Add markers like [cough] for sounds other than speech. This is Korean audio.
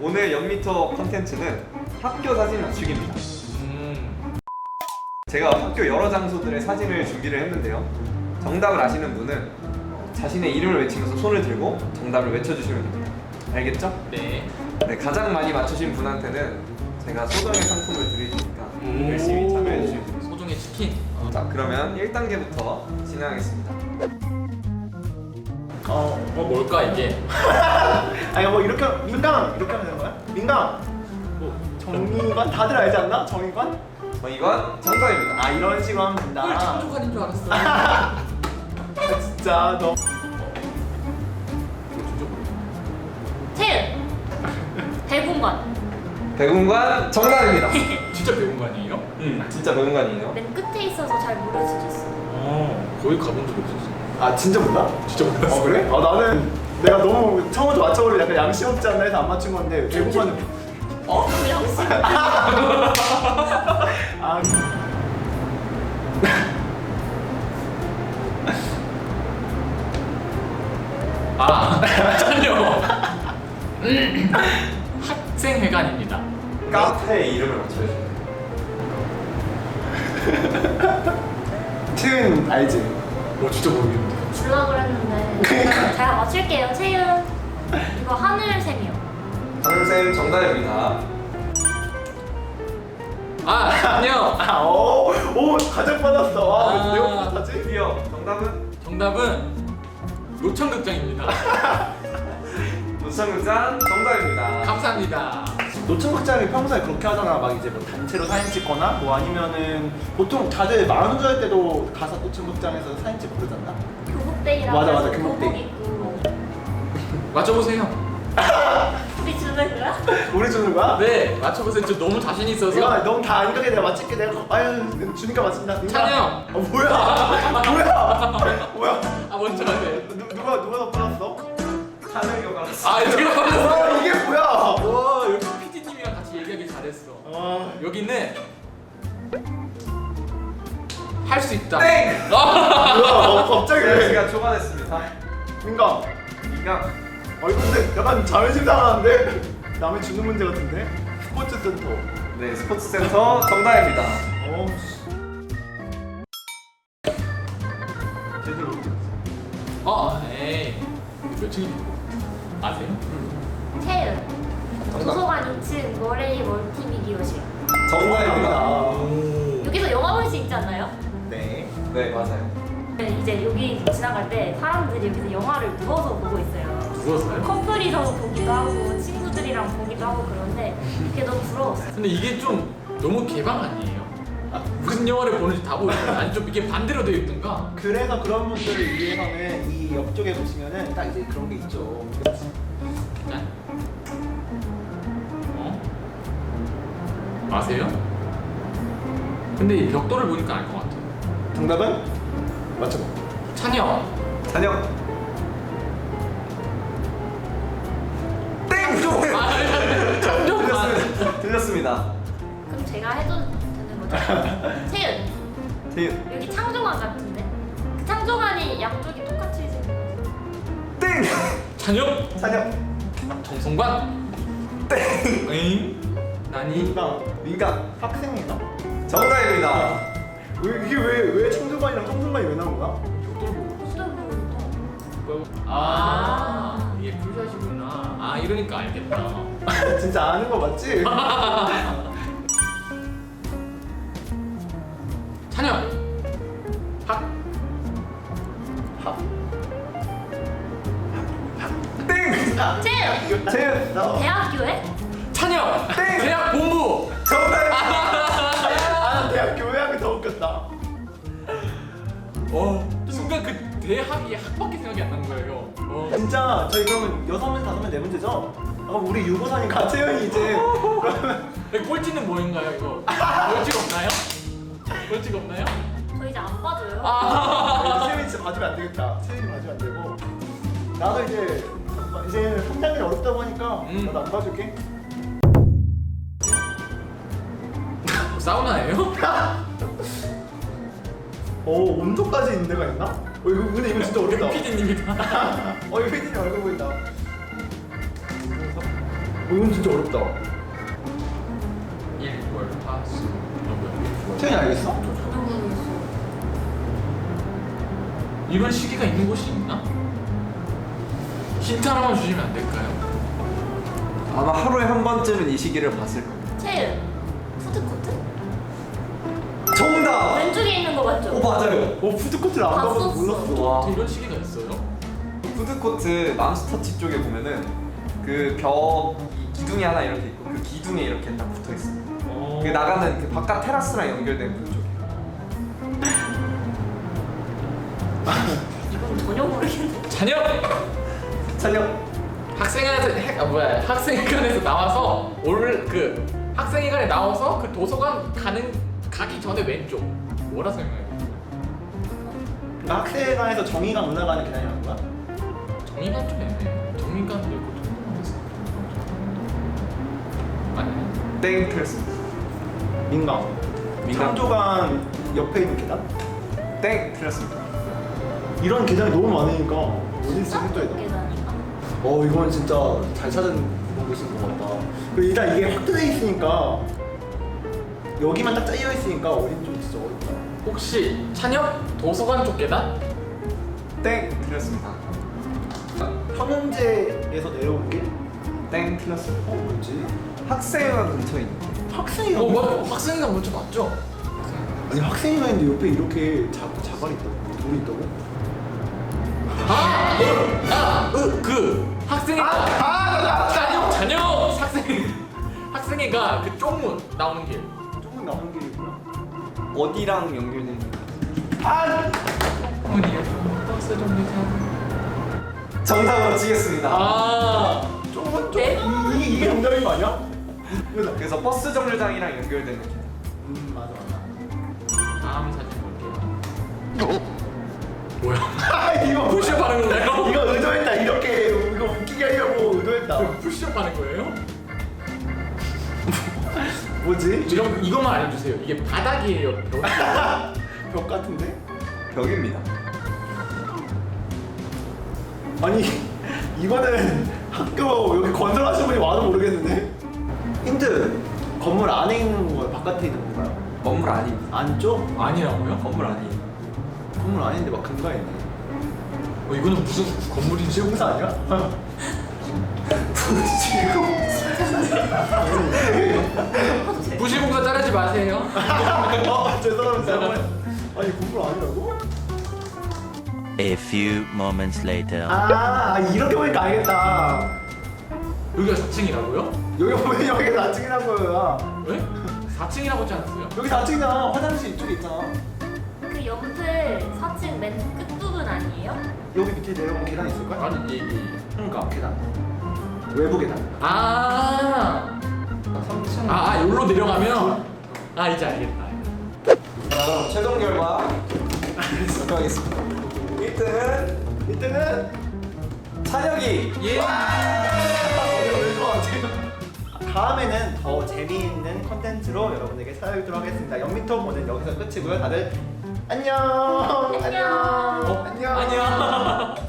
오늘 연미터 컨텐츠는 학교 사진 맞추기입니다. 음. 제가 학교 여러 장소들의 사진을 준비를 했는데요. 정답을 아시는 분은 자신의 이름을 외치면서 손을 들고 정답을 외쳐주시면 됩니다. 알겠죠? 네. 네, 가장 많이 맞추신 분한테는 제가 소정의 상품을 오. 열심히 참여해 주시면 됩니다. 소중의 치킨. 자, 그러면 1단계부터 진행하겠습니다. 어, 어 뭘까 이게? [laughs] 아니 뭐 이렇게 민감 이렇게 하면 되는 거야? 민감. 뭐 정의관 다들 알지 않나? 정의관? 정의관 정답입니다. 아 이런 식으로 하면 된다. 헐 창조관인 줄 알았어. 아, [laughs] 진짜 너. 채은 대공관 배군관 정답입니다. [laughs] 진짜 배운관이에요? 음, 진짜 배군관이에요. 맨 끝에 있어서 잘 모를 수도 있어 어. 거기 가본 적 없었어. 아 진짜 몰라? 진짜 몰랐어. 어 그래? 아 나는 내가 너무 처음부터 맞춰버리고 약간 양심 없지 않나 해서 안 맞춘 건데 대부분은 어? 그 양심 [laughs] 아 [laughs] 아. 음. 학생회관입니다. 카페의 이름을 맞춰주세요. [laughs] 채은 알지? 어 진짜 모르겠는데. 줄라 그랬는데 제가 맞출게요 채은 이거 하늘샘이요 하늘쌤 정답입니다. 아 안녕. [laughs] 아, 오, 오 가장 빨랐어. 와, 아. 내가 못하지? 드디어 정답은 정답은 노천극장입니다. [laughs] 노천극장 정답입니다. 감사합니다. 노천극장이 평소에 그렇게 하잖아. 막 이제 뭐 단체로 사진 찍거나 뭐 아니면은 보통 다들 만우절 때도 가서 노천극장에서 사진 찍고 그러잖아. 교복데이라고 맞아, 맞아, 교복데이. 입고 맞춰보세요. [laughs] 우리 주는 거야? 우리 주는 거야? 네 맞춰보세요. 저 너무 자신 있어서. 내가 너무 다 아니까 내가 맞힐게 내가 아유 주니까 맞힌다. 찬영. 아 뭐야? 뭐야? 뭐야? 아 먼저 하세요. 누, 누가 누가 더 빨랐어? 하늘교가 아 제가 빨랐어. 와 이게 뭐야? 와 역시 PD님이랑 같이 얘기하기 잘했어. 아, 여기는 할 수 있다. 땡! 아! 뭐야? 어, 갑자기 왜? 시간 초반했습니다. 민가. 이강 아 이거 근데 약간 자존심 상하는데? 남의 주는 문제 같은데? 스포츠 센터. 네 스포츠 센터 정답입니다. 어. 씨. 제대로. 어, 에이. 몇 층이지? 아세요? 채은 정답. 도서관 2층 머레이 멀티미디어실 정답입니다. 오. 여기서 영화 볼 수 있지 않나요? 네. 네 맞아요. 네, 이제 여기 지나갈 때 사람들이 여기서 영화를 누워서 보고 있어요 누웠어요? 커플이서 보기도 하고 친구들이랑 보기도 하고 그런데 그게 너무 부러웠어요 근데 이게 좀 너무 개방 아니에요? 아, 무슨 영화를 보는지 다 보이는데 아니 좀 이게 반대로 되어 있던가 그래서 그런 분들을 위해서는 이 옆쪽에 보시면은 딱 이제 그런 게 있죠. 짠. 어? 아세요? 근데 이 벽돌을 보니까 알것 같아요 정답은 맞춰봐. 찬영 찬영 땡! [laughs] 찬영 틀렸습니다. 틀렸습니다. 그럼 제가 해도 되는 거죠? [laughs] 채은 태- 여기 창조관 같은데? 그 창조관이 양쪽이 똑같이 생긴 땡! 찬영 찬영 정성관 땡 에잉 나니 민가. 민강 학생인가? 정답입니다. 왜 이게 왜왜 청소관이랑 청소관이 왜 나온 거야? 아, 이게 풀샷이구나. 아, 이러니까 알겠다. [laughs] 진짜 아는 거 맞지? 찬영. 학. 학. 땡! 채은 나. 대학교에? 찬영. 땡! 대학 본부. 정답 어. 순간 그 대학이 학밖에 생각이 안 나는 거예요. 어. 진짜 저희 그러면 여섯 문 다섯 문네 문제죠? 아, 그럼 우리 유고사님 가채연이 [laughs] 이제 그러면 [laughs] 이 꼴찌는 뭐인가요, 이거? 꼴찌가 없나요? 꼴찌가 없나요? 저 이제 안 봐줘요 아. 채연이 진짜 봐주면 안 되겠다. 채연이 봐주면 안 되고 나도 이제 이제 성장이 어렵다고 하니까 음. 나도 안 봐줄게. 뭐 사우나예요? [laughs] 오 온도까지 있는 데가 있나? 어 이거 근데 이거 진짜 어렵다. PD님이다. [laughs] 어 이거 피디님 얼굴 보인다. 이건 진짜 어렵다. 1월 화수 목요일 태연이 알겠어? 이런 시기가 있는 곳이 있나? 힌트 하나만 주시면 안 될까요? 아마 하루에 한 번쯤은 이 시기를 봤을 겁니다. 채윤 푸드코트? 정답! 왼쪽에 있는 거 맞죠? 오 맞아요. 어 푸드코트를 안 가봐서 봤었어. 몰랐어. 와. 이런 시기가 있어요? 푸드코트 맘스터치 쪽에 보면은 그 벽 기둥이 하나 이렇게 있고 그 기둥에 이렇게 딱 붙어 있어. 어... 그 나가는 그 바깥 테라스랑 연결된 그 쪽에. 이건 전혀 모르겠는데. 찬혁! 찬혁. 학생회관에서 해- 아, 뭐야 학생회관에서 나와서 올그 학생회관에 나와서 그 도서관 가는 가기 전에 왼쪽 뭐라 설명해? 학생회관에서 정의강 올라가는 계단이라는 거야? 정의관 좀 애매. 정의관 있고 정의관 아니 땡 틀렸습니다. 민강. 민강. 창조관 옆에 있는 계단? 땡 틀렸습니다. 이런 계단이 너무 많으니까 어디 있어 획도에다. 계단인가? 어 이건 진짜 잘 찾은 곳인 것 같다. 그리고 일단 이게 확대돼 있으니까 여기만 딱 짜여 있으니까 어딘지 진짜 어렵다. 혹시 찬혁 도서관 쪽 계단? 땡 틀렸습니다. 평형제에서 내려오는 길? 땡 틀렸습니다. 어 뭐지? 학생회관 근처에 있는 학생회관. 어 맞아 학생회관 먼저 맞죠? 아니 학생회관인데 옆에 이렇게 자, 자갈 있다고? 돌이 있다고? 아! 아! 으, 그 학생회관 아, 찬혁 찬혁 학생 학생회가 그 쪽문 나오는 길 나오는 길이구나. 어디랑 연결되는 게 아! 어머니가 버스 정류장 정답으로 치겠습니다. 아 조금 네? 좀 이게 이게 정답인 거 아니야? 그래서 버스 정류장이랑 연결되는 길. 음 맞아 맞아. 다음 사진 볼게요 뭐야 아 [laughs] 이거 푸시업 하는 건가요? 이거 의도했다 이렇게 이거 웃기게 하려고 의도했다. 푸시업 하는 거예요? 뭐지? 이런 이것만 알려주세요 이게 바닥이에요 벽? [laughs] 벽 같은데? 벽입니다. 아니 이거는 학교 여기 건설하시는 분이 와도 모르겠는데? 힌트 건물 안에 있는 거예요? 바깥에 있는 건가요? 건물 아닙니다. 안쪽? 아니라고요? 건물 아니에요. 건물 아닌데 막 근가 있네. 어 이거는 무슨 건물인지 지공사 아니야? [laughs] 부실공사 자르지 마세요 어 죄송합니다. 아니 건물 아니라고? A few moments later. 아 이렇게 보니까 알겠다. 여기가 4층이라고요? 여기 보면 [laughs] 여기 4층이라고요. 왜? 4층이라고 하지 않았어요? 여기 4층이잖아. 화장실 이쪽에 있잖아. 그 연틀 4층 맨 끝부분 아니에요? 여기 밑에 내려오면 계단 있을걸? 아니 얘기 그러니까 계단. 외부 계단. 아 3층. 아, 아 여기로 내려가면 아 이제 알겠다 자 그럼 최종 결과 발표하겠습니다. 1등은 1등은 찬혁이. 예 [laughs] 다음에는 더 재미있는 컨텐츠로 여러분에게 찾아뵙도록 하겠습니다. 연미톱 오늘 여기서 끝이고요. 다들 안녕. 안녕. 어? 안녕. 안녕 [laughs]